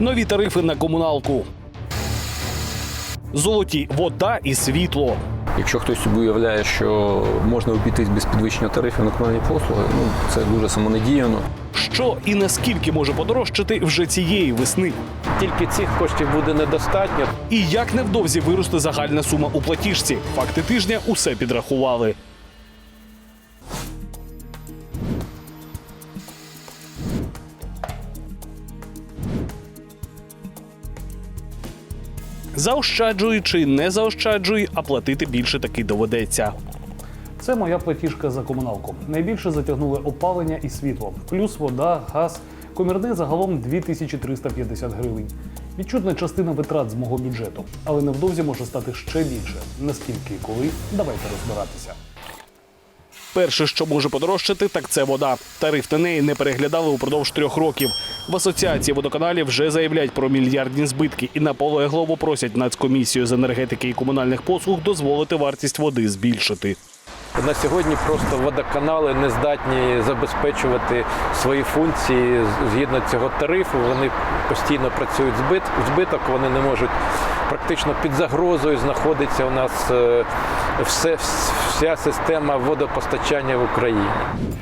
Нові тарифи на комуналку. Золоті вода і світло. Якщо хтось собі уявляє, що можна обійтись без підвищення тарифів на комунальні послуги, ну це дуже самонадіяно. Що і наскільки може подорожчати вже цієї весни? Тільки цих коштів буде недостатньо. І як невдовзі виросте загальна сума у платіжці? Факти тижня усе підрахували. Заощаджуй чи не заощаджуй, а платити більше таки доведеться. Це моя платіжка за комуналку. Найбільше затягнули опалення і світло, плюс вода, газ. Комірне загалом 2350 гривень. Відчутна частина витрат з мого бюджету, але невдовзі може стати ще більше. Наскільки і коли, давайте розбиратися. Перше, що може подорожчати, так це вода. Тариф на неї не переглядали упродовж трьох років. В асоціації водоканалів вже заявляють про мільярдні збитки і наполегливо просять Нацкомісію з енергетики і комунальних послуг дозволити вартість води збільшити. На сьогодні просто водоканали не здатні забезпечувати свої функції згідно цього тарифу. Вони постійно працюють збит, збиток, вони не можуть практично під загрозою знаходиться у нас е, все, вся система водопостачання в Україні.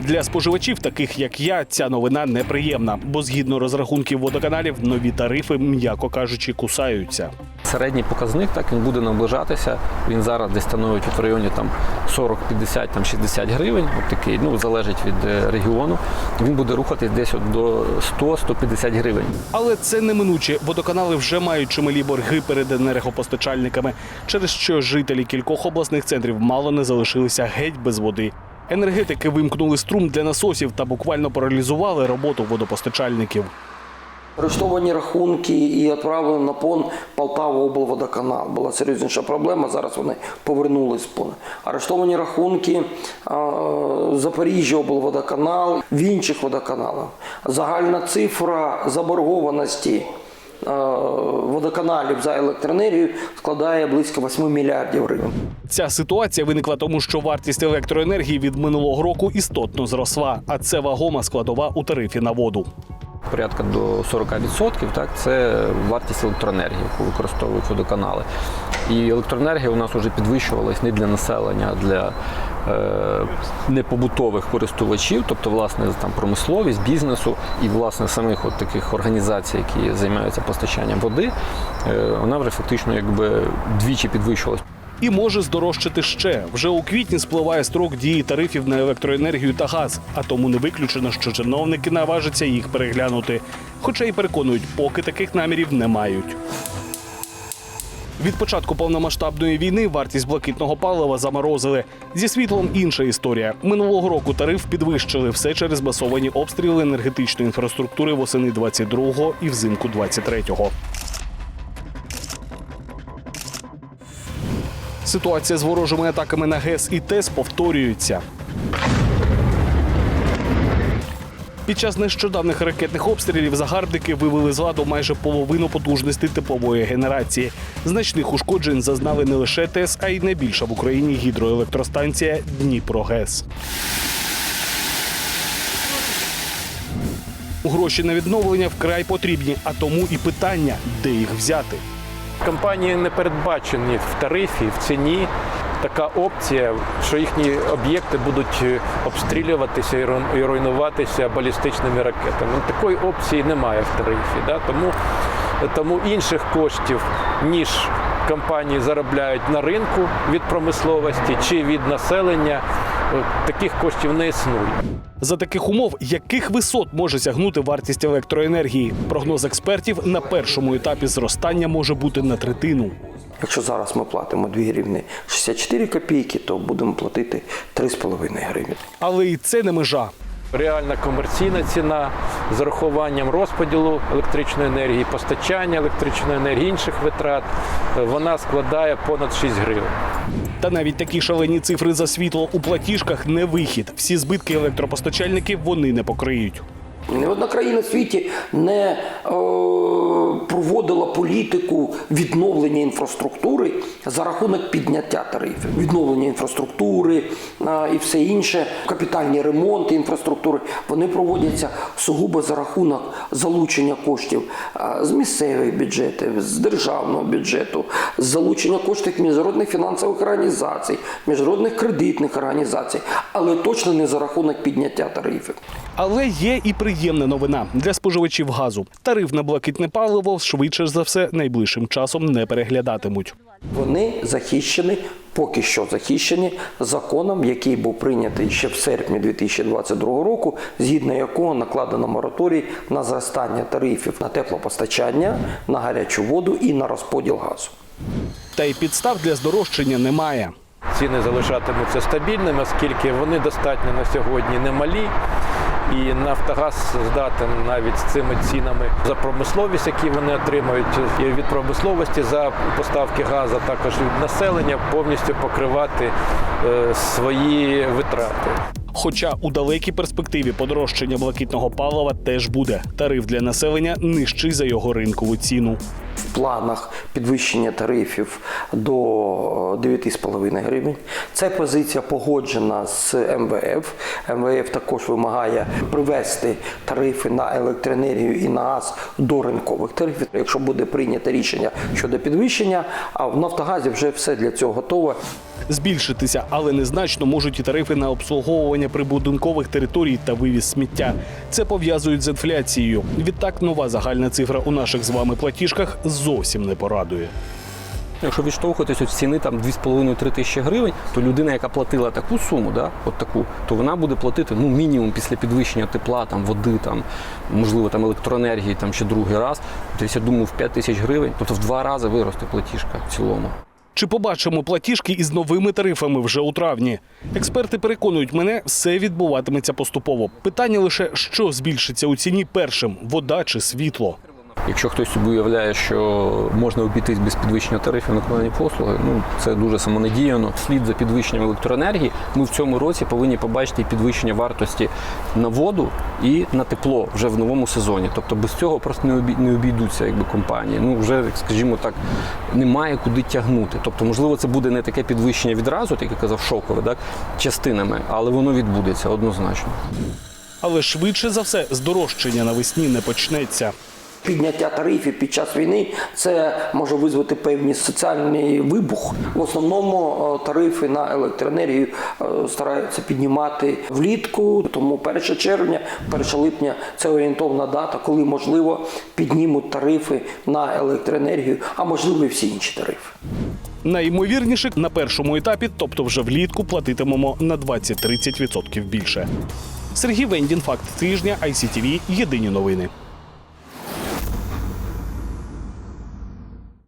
Для споживачів, таких як я, ця новина неприємна, бо згідно розрахунків водоканалів, нові тарифи, м'яко кажучи, кусаються. Середній показник так він буде наближатися. Він зараз десь становить в районі там 40, 50, там 60 гривень. От такий, ну залежить від е, регіону. Він буде рухатись десь от до 100-150 гривень. Але це неминуче. Водоканали вже мають чималі борги перед енергопостачальниками, через що жителі кількох обласних центрів мало не залишилися геть без води. Енергетики вимкнули струм для насосів та буквально паралізували роботу водопостачальників. Арештовані рахунки і відправили на пон Полтава облводоканал. Була серйозніша проблема. Зараз вони повернулись пон. Арештовані рахунки Запоріжжя облводоканал, в інших водоканалах. Загальна цифра заборгованості водоканалів за електроенергію складає близько 8 мільярдів гривень. Ця ситуація виникла тому, що вартість електроенергії від минулого року істотно зросла, а це вагома складова у тарифі на воду. Порядка до 40% так, це вартість електроенергії, яку використовують водоканали. І електроенергія у нас вже підвищувалась не для населення, а для е, непобутових користувачів, тобто власне там промисловість, бізнесу і власне самих от таких організацій, які займаються постачанням води, е, вона вже фактично якби двічі підвищувалась. І може здорожчати ще. Вже у квітні спливає строк дії тарифів на електроенергію та газ, а тому не виключено, що чиновники наважаться їх переглянути. Хоча й переконують, поки таких намірів не мають. Від початку повномасштабної війни вартість блакитного палива заморозили. Зі світлом інша історія. Минулого року тариф підвищили все через масовані обстріли енергетичної інфраструктури восени 22-го і взимку 23-го. Ситуація з ворожими атаками на ГЕС і ТЕС повторюється. Під час нещодавних ракетних обстрілів загарбники вивели з ладу майже половину потужності теплової генерації. Значних ушкоджень зазнали не лише ТЕС, а й найбільша в Україні гідроелектростанція Дніпрогес. Гроші на відновлення вкрай потрібні, а тому і питання, де їх взяти. Компанії не передбачені в тарифі, в ціні. Така опція, що їхні об'єкти будуть е, обстрілюватися і руйнуватися балістичними ракетами. Такої опції немає в тарифі. Да? Тому, тому інших коштів, ніж компанії заробляють на ринку від промисловості чи від населення, таких коштів не існує. За таких умов, яких висот може сягнути вартість електроенергії? Прогноз експертів на першому етапі зростання може бути на третину. Якщо зараз ми платимо 2 гривні 64 копійки, то будемо платити 3,5 гривні. Але і це не межа. Реальна комерційна ціна з урахуванням розподілу електричної енергії, постачання електричної енергії, інших витрат, е, вона складає понад 6 гривень. Та навіть такі шалені цифри за світло у платіжках не вихід. Всі збитки електропостачальників вони не покриють. Ні одна країна в світі не е, проводила політику відновлення інфраструктури за рахунок підняття тарифів. Відновлення інфраструктури е, і все інше, капітальні ремонти інфраструктури, вони проводяться сугубо за рахунок залучення коштів е, з місцевих бюджетів, з державного бюджету, з залучення коштів міжнародних фінансових організацій, міжнародних кредитних організацій, але точно не за рахунок підняття тарифів. Але є і приємна новина для споживачів газу. Тариф на блакитне паливо швидше за все найближчим часом не переглядатимуть. Вони захищені, поки що захищені законом, який був прийнятий ще в серпні 2022 року, згідно якого накладено мораторій на зростання тарифів на теплопостачання, на гарячу воду і на розподіл газу. Та й підстав для здорожчання немає. Ціни залишатимуться стабільними, оскільки вони достатньо на сьогодні немалі. І Нафтогаз здатен навіть з цими цінами за промисловість, які вони отримують і від промисловості за поставки газу, також від населення повністю покривати е, свої витрати. Хоча у далекій перспективі подорожчання блакитного палива теж буде. Тариф для населення нижчий за його ринкову ціну. В планах підвищення тарифів до 9,5 гривень. Ця позиція погоджена з МВФ. МВФ також вимагає привести тарифи на електроенергію і на газ до ринкових тарифів. Якщо буде прийнято рішення щодо підвищення, а в Нафтогазі вже все для цього готове. Збільшитися, але незначно можуть і тарифи на обслуговування прибудинкових територій та вивіз сміття. Це пов'язують з інфляцією. Відтак нова загальна цифра у наших з вами платіжках зовсім не порадує. Якщо відштовхуватись від ціни там 2,5-3 тисячі гривень, то людина, яка платила таку суму, да, от таку, то вона буде платити ну, мінімум після підвищення тепла, там, води, там, можливо, там, електроенергії там, ще другий раз. Тобто, я думаю, в 5 тисяч гривень, тобто в два рази виросте платіжка в цілому. Чи побачимо платіжки із новими тарифами вже у травні? Експерти переконують мене, все відбуватиметься поступово. Питання лише що збільшиться у ціні першим вода чи світло. Якщо хтось уявляє, що можна обійтись без підвищення тарифів на комунальні послуги, ну це дуже самонадіяно. Слід за підвищенням електроенергії. Ми в цьому році повинні побачити підвищення вартості на воду і на тепло вже в новому сезоні. Тобто без цього просто не обій- не обійдуться якби компанії. Ну вже скажімо так, немає куди тягнути. Тобто, можливо, це буде не таке підвищення відразу, як я казав, шокове, так частинами, але воно відбудеться однозначно. Але швидше за все здорожчання навесні не почнеться. Підняття тарифів під час війни це може визвати певний соціальний вибух. В основному е, тарифи на електроенергію е, стараються піднімати влітку, тому 1 червня, 1 липня це орієнтовна дата, коли можливо піднімуть тарифи на електроенергію, а можливо і всі інші тарифи. Найімовірніше на першому етапі, тобто вже влітку, платитимемо на 20-30% більше. Сергій Вендін, факт тижня, ICTV, Єдині новини.